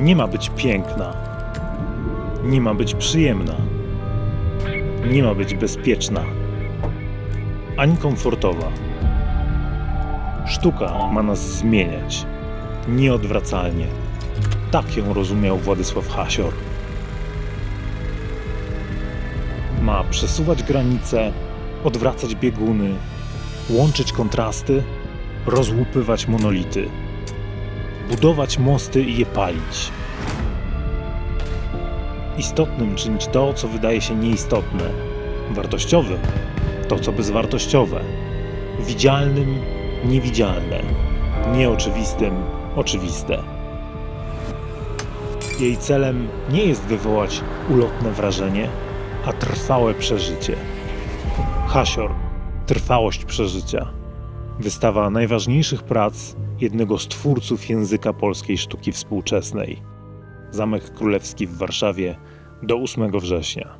Nie ma być piękna. Nie ma być przyjemna. Nie ma być bezpieczna. Ani komfortowa. Sztuka ma nas zmieniać. Nieodwracalnie. Tak ją rozumiał Władysław Hasior. Ma przesuwać granice, odwracać bieguny, łączyć kontrasty, rozłupywać monolity, budować mosty i je palić. Istotnym czynić to, co wydaje się nieistotne, wartościowym to, co bezwartościowe, widzialnym niewidzialne, nieoczywistym oczywiste. Jej celem nie jest wywołać ulotne wrażenie, a trwałe przeżycie. Hasior Trwałość przeżycia. Wystawa najważniejszych prac jednego z twórców języka polskiej sztuki współczesnej. Zamek Królewski w Warszawie do 8 września.